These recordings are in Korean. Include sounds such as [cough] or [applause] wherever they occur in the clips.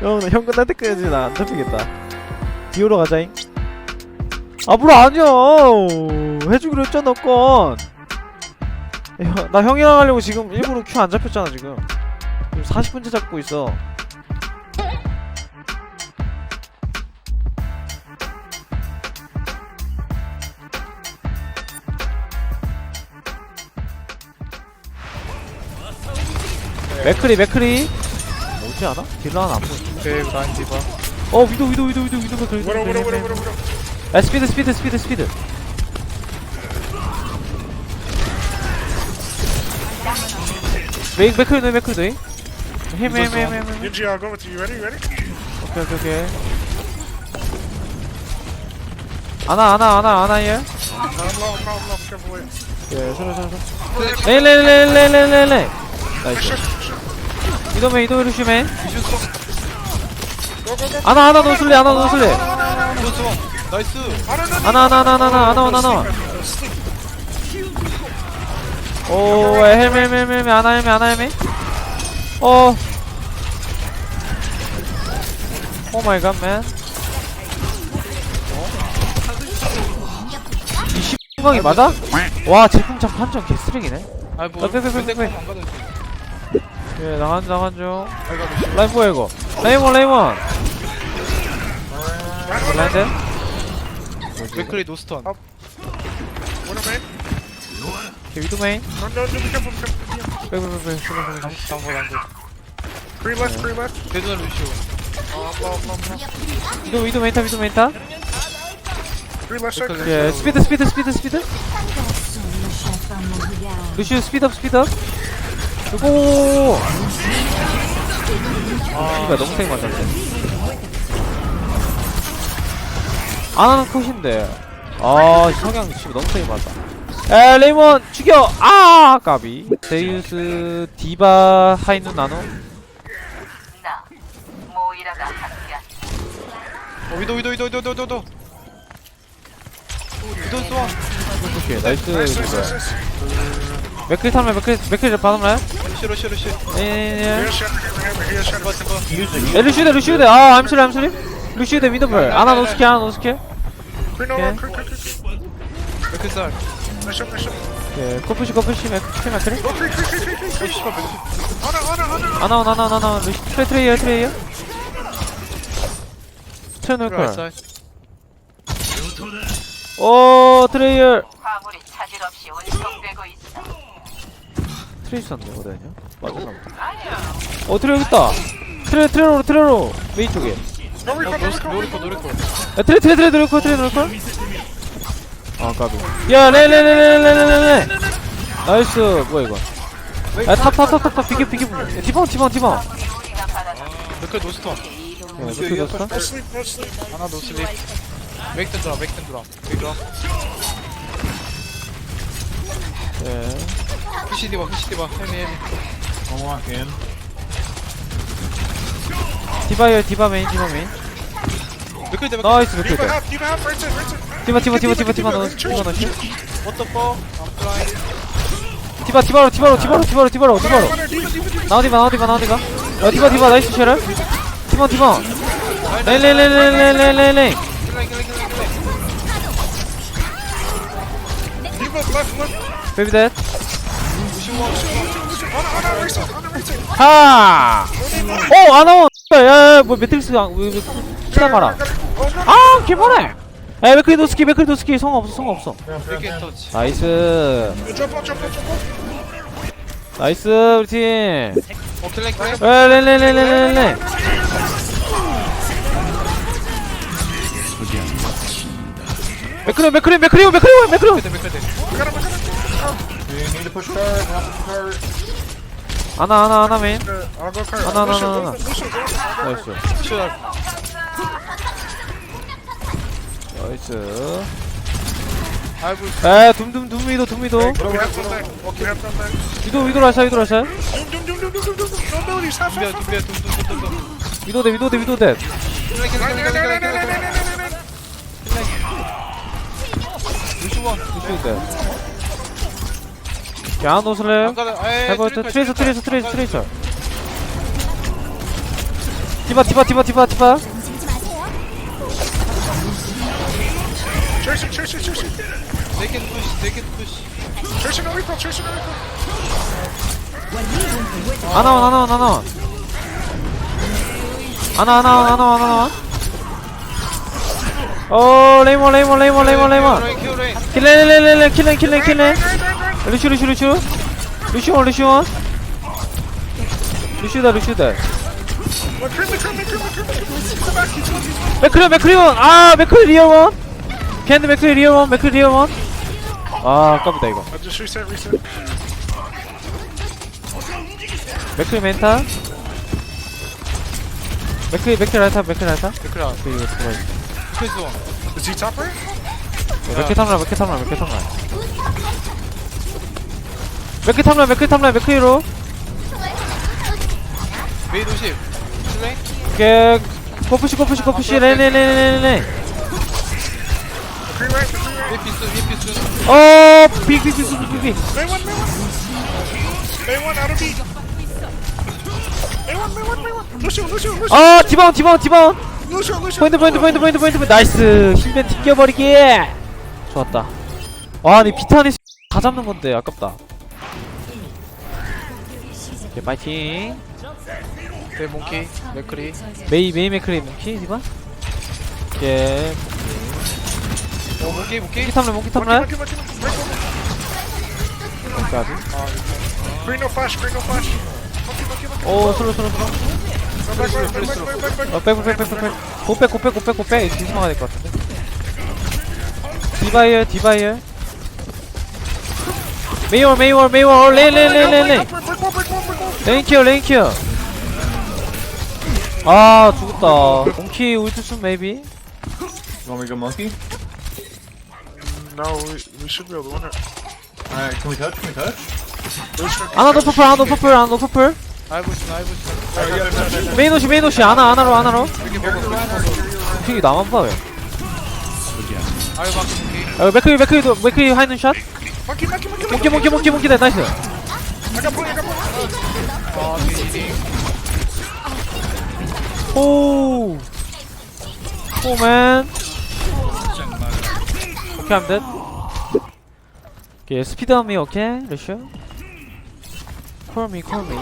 형, 형 끝날 때까지 나 안 잡히겠다. 디오로 가자잉. 아, 뭘 아니야. 해주기로 했잖아, 건. 형, 나 형이랑 하려고 지금 일부러 큐 안 잡혔잖아, 지금. 지금 40분째 잡고 있어. 맥크리, 맥크리. 뭐지 않아? 딜러 하나 안 보여. 오케이 라인 디바 어, 위도, 위도, 위도, 위도, 위도, 맥크리. 뭐라 뭐라 뭐라 뭐라 뭐라 아, 스피드, 스피드, 스피드, 스피드. 맥, 맥크리, 너 맥크리, 너희? 힘, 힘, 힘, 힘, 힘. Genji, I'll go with you. Ready? Ready? 오케이 오케이 오케이 아나 아나 아나 아나 얘 No, I'm low, I'm low, I'm low. Careful with it. 예 서로 서로 레인 레인 레인 레인 나이스 이도메 이도메 루시메 아나 아나 노슬리 아나 노슬리 좋았어 나이스. 아나 아나 아나 아나 아나 아나 아나. 오 헬메 헬메 헬메 아나 헬메 아나 헬메 어. 오 마이 갓맨. 이 씨방이 맞아? 와 제품창 판정 개쓰레기네. 아뭐 아, 빼, 빼, 빼, 빼, 빼. 예, 나간, 나간 중. 라인 뭐야, 이거? 라인 원, 라인 원! 라인 셋? 맥클리 노스턴 아, 오른발 오케이, 위도 메인. 던져 좀 비켜 비켜 비켜 빼, 빼, 빼, 빼, 빼, 빼, 빼. 당고 당고 프리밭 프리밭 대전 루시오 아 아파 아파 아파 위도, 위도 메인 타, 위도 메인 타. 프리밭 셔크 예, 스피드, 스피드, 스피드, 스피드. 루시우, 스피드업, 스피드업. 그리고 아 이거 너무 세게 맞았네. 안 하는 컷인데. 아 성향 지금 너무 세게 맞다 에 레이몬 죽여! 아 까비. 제이우스 디바 하이누 나노. 어 위도 위도 위도 위도 위도 위도. 위도 쏘아. 오케이 나이스 그거야 nice, nice. 맥클 탐라 맥클 맥클 바람라 루시로 시로 시. 예예예. 에 루시드 루시드 아 암슬리 암슬리 루시드 미드볼. 아나 노스키 아나 노스키. 이렇게 쌀. 예 코프시 코프시 맥클 맥클 어, 씨발, 맥- 아나온 아나온 아나온 루시 트레 트레이어 트레이어 트레 놓을 거야 라이트 사이드. 오 트레이어 화물이 차질 없이 운송되고 있어. 트레 있었네 어디 아니야? 맞았나 어, 어 트레 여기 있다. 트레 트레로 트레로. 메인 쪽에. 노리코 노리코 야 트레 트레 트레 노리코 트레 노리코. 아 까비. 야 레레레레레레레 나이스. 뭐야 이거? 야탑탑탑탑탑 비켜 비켜 디방 디방 디방 몇개 노스턴. 어, 몇개 노스턴? 하나 노슬립 맥든 드라 맥든 드라 맥든 라예 푸시 디바 푸시 디바 헤미 헤미 디바이어 디바 메인 디바 메인 대 맥크리 나이스 half, Diva half, right side, right side. 디바 디바 디바 디바 디바 넣어 디바 넣어 What the fuck? I'm trying 디바 디바로 디바로 디바로 디바로 디바로 디바로. 나와 디바 나와 디바 나와 디바 야 디바 디바 나이스 쉐럴 디바 디바 킬라이 킬라이 Diva left, left. 베이비 side. 하! 오 아나원 야야 뭐 매트릭스 왜왜 치다 마라. 아 개발해. 야 맥크리 노스키 맥크리 노스키. 성 없어 성 없어. 이렇게 터치 나이스. 나이스 우리 팀. 어 레인 레인 레인 레인 레인 맥크리 맥크리 맥크리 맥크리 맥크리 맥크리 맥크리 아나 아나 아나 메인 Uh, I'll go card. Oh, no, no, Lucio, no, go- no. Lucio, go- I'll go 나이스 나이스 아이고 에 둠둠 둠미도 We have them back. We have them back. 위도 위도 라샤 위도 라샤 Doom, doom, doom, doom, doom, doom, doom. Half, 준비해 half, half. 준비해 둠둠둠둠둠 위도 대 위도 대 위도 대 킬라이 킬라이 킬라이 킬라이 킬라이 루시원 루시우 대 야한 옷을 해 아까 에이 해볼 때 트레이서 트레이서 트레이서 트레이서. 디바 디바 디바 디바 디바. Tracer, Tracer, Tracer. They can push, they can push. Tracer, no recall, Tracer, no recall. 아나원 아나원 아나원. 아나 아나 아나 아나 아나 어 레이몬 레이몬 레이몬 레이몬 레이몬 Rain, kill rain. 킬레 킬레 킬레 킬레 킬레 킬레 루슈 루슈 루슈 루슈원 루슈원 루슈다 루슈다 Look, creep, creep, creep, creep, creep, creep. Come back, he's looking. 맥크리 맥크리원 아 맥크리 리얼원 캔드 맥크리 리얼원 맥크리 리얼원 아 아깝다 이거. 맥크리 멘타 맥크리 맥크리 라이타 맥크리 라이타 top right? 맥크리 탐라 맥크리 탐라 맥크리 탐라 맥크리 탐라 맥크리 탐라 맥크리로 메인 50. 슬레이. 깨 코프시 코프시 코프시 레레레레레레 Creep right, creep right. 위에 피스, 위에 피스. 어 빅빅빅빅 빅빅. Lucio, Lucio, Lucio. 아 디바운 디바운 디바운. 포인트 포인트 포인트 포인트 포인트 포인트. 나이스 힐벤 튕겨버리기 좋았다 와니 비타니 다 잡는 건데 아깝다 오케이 파이팅 네, 몽키. 맥크리. 메이 메이 맥크리 몽키 디바 오케이 어, 몽키, 몽키. 몽키 탐래 몽키 탐래 monkey. Break one. 까비 Green no flash, green no flash. Monkey, monkey, monkey. 오 슬로 슬로 슬로 Go back, back, back, back, back, back, back. 어 빼고 빼고 빼고 빼고 고빼 고빼 고빼 고빼 디스마가 될것 같은데 디바이어 디바이어 메이월 메이월 메이월 레인 레인 레인 레인 레 레인 키어 레인 키어 아 죽었다 몽키 울트슨 메이비 You want me to go monkey? No, we, we should be able to win it. Alright, can we touch? Can we touch? 하나 더 퍼플 하나 더 퍼플 하나 더 퍼플 아이보시, 아이보시. Oh, yeah, yeah, yeah. 메인 옷이 메인 이렇게 먹어, 이렇게 먹어. 픽이 나만 봐요 아이고, 몽키. 어, 맥크리 맥크리도 맥크리 하이는 샷 몽키 몽키 몽키 몽키 다 나이스 I got point, I got point. 오. 오맨. 오케이 하면 됐 오케이 스피드업미 오케이 루슈 콜미 콜미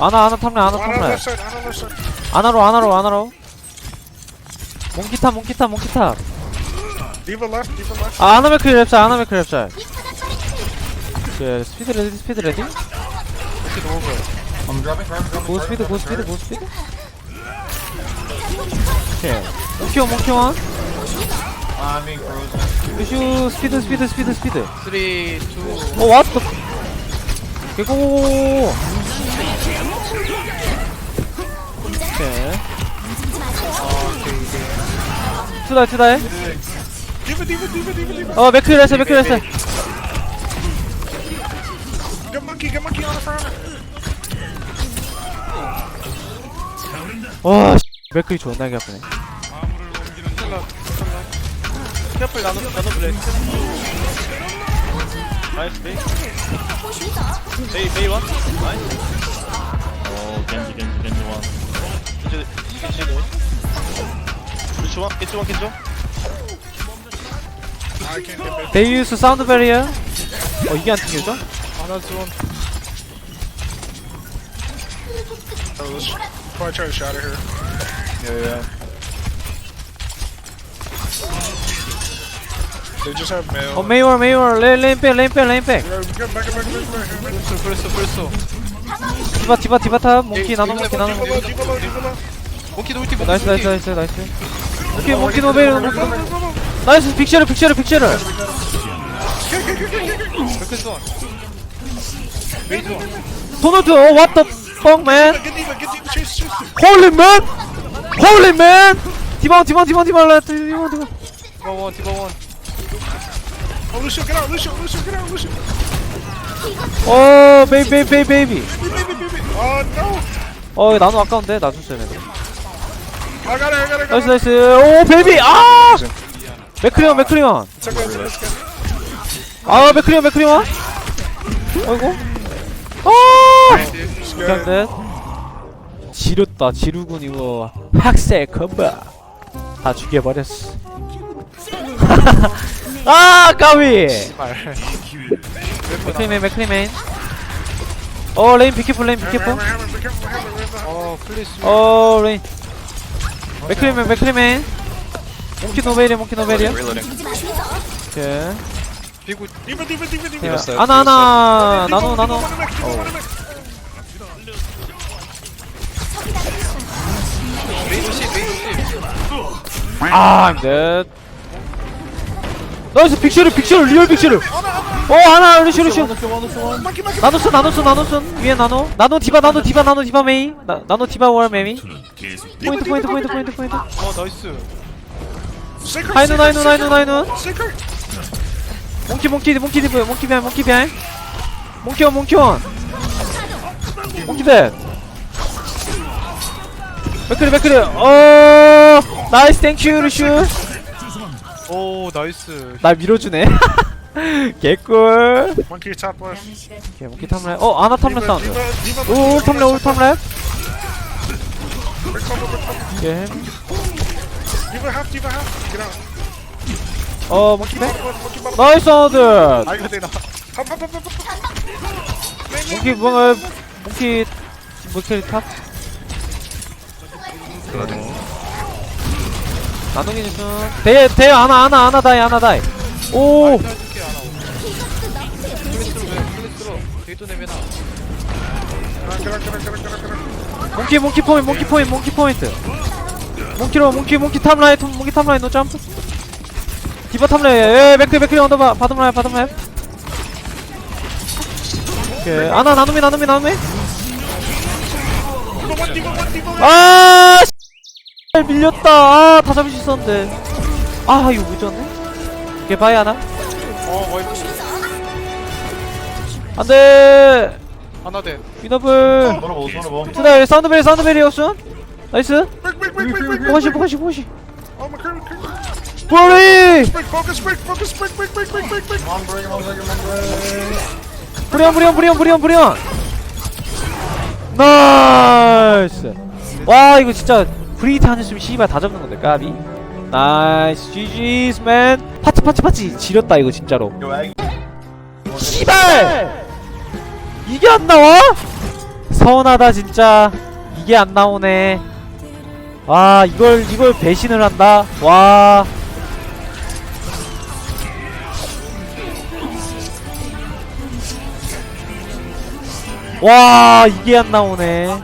아나 아나 탐래 아나 탐래. 아나로 아나로 아나로. 몽키탑 몽키탑 몽키탑. Diva left, Diva left. 아 아나 맥크리 랩살 아나 맥크리 랩살. 오케이 스피드 레디 스피드 레디 I'm dropping, dropping, dropping. 고 스피드 고 스피드 고 스피드 오케이 몽키원 몽키원 I'm being frozen. 루슈 스피드 스피드 스피드 스피드 3, 2, 어 왔다 개고 오케이 투다해 투다해 Diva, Diva, Diva, Diva, Diva. 어 맥크리 레스 맥크리 레스 Get monkey, get monkey on the front. 와 씨, 맥크리 존나게 아프네 캐플 나눠, 나눠 블랙. 나이스, 메이. 메이, 메이 원. 나이스. 어 겐지 겐지 겐지 원 겐지, 겐지 원. 겐지 원, 겐지 원, 겐지 원. Use sound barrier 어 이게 안 튕겨져? 하나, let's probably try to shot it here. Yeah, yeah. They just have mail. 어 메이월 메이월 레 레인백 레인백 레인백 Yeah, get back, get back, get back, get back. 벌써, 벌써, 벌써. 디바 디바 디바 탑 몽키 나노 몽키 나노 Diva 몽키 low, Diva low, Diva low. 몽키 나이스 나이스. 나이스 나이스 몽키 몽키 노베일 몽키 노 나이스 빅쉐르 빅쉐르 빅쉐르 백크스 원. 메이즈 원. 도널드 어 what the fuck man Get Diva, get Diva, chase, chase. holy man holy man 디바운 디바운 디바운 디바운 디바운 디바운 디바 원, 디바 원. Oh, Lucio, get out, Lucio, Lucio, get out, Lucio. 어 베이비 베이비 베이비 베이비 Baby, baby. Oh, no. 어 나노 아까운데 놔줬어야 되네 I got it, I got it, I 나이스 got it. 나이스 오 베이비 아 맥크리온 맥크리온 It's okay, it's okay, it's okay. 아 맥크리온 맥크리온 어이구 아 Good. 근데 지렸다 지루군 이거. 학생 컴바. 다 죽여버렸어. [laughs] 아 까비! 말 맥크리맨 맥크리맨. 어 레인 비키풀 레인 비키풀 어 플리스 어 레인. 맥크리맨 맥크리맨. 몽키 노베리야 몽키 노베리야. 오케이. 비구 디바 디바 디바 디바 오케이. 아나 아나 나노 나노 아 안 돼 나이스 빅쇼르 빅쇼르 리얼 빅쇼르. 어 하나 루시 루시 나노스 나노스 나노스 위에 나노. 나노 디바 나노 디바 나노 디바 메이. 나, 나노 디바 월 메이. 포인트 포인트 포인트 포인트 포인트. 어 나이스. 하이눈 하이눈 하이눈 하이눈 세클 몽키 몽키 몽키 디브 몽키 비하인 몽키 비하인 몽키 원 몽키 원. 몽키 대 맥크리 맥크리. 어 나이스. 땡큐 루슈. 오 나이스. 날 밀어주네. [laughs] 개꿀. 차버스 오케이 몽키 탐랩. 어 아나 탐랩 사운드. 오 탐랩 올 탐랩. 오케이. 합합 기랑 어밥 나이스 사운드. 아 팝팝팝팝 몽키 몽키 몽키 탑 나누기 좀 대, 대, 하나, 하나, 하나 다이, 하나 다이. 오! 기랑 몽키, 몽키 포인트, 몽키 포인트, 몽키 포인트. 몽키로, 몽키, 몽키 탑라인, 톰- 몽키 탑라인, 노 점프. 디바 탑라인, 에, 맥크리, 맥크리 언더바, 바텀 라인, 바텀 라인. 오케이. 하나, 나눔이, 나눔이, 나눔이. 아, 씨, 밀렸다. 아, 다 잡을 수 있었는데. 아, 이거 늦었네. 오케이, 바이 하나. 어 와이프 안 돼. 하나 돼 위너블. 투다이 사운드벨 사운드벨이 없음 나이스 포커시 포커시 포커시 break. 브리온 브리온 브리온 브리온 브리온 나이스 와 이거 진짜 브리히트 안 했으면 씨발 다 잡는 건데 까비. 나이스 GG's 맨. 파치 파치 파치 지렸다 이거 진짜로. 씨발! 이게 안 나와? 서운하다 진짜. 이게 안 나오네. 아 이걸 이걸 배신을 한다? 와. 와, 이게 안 나오네.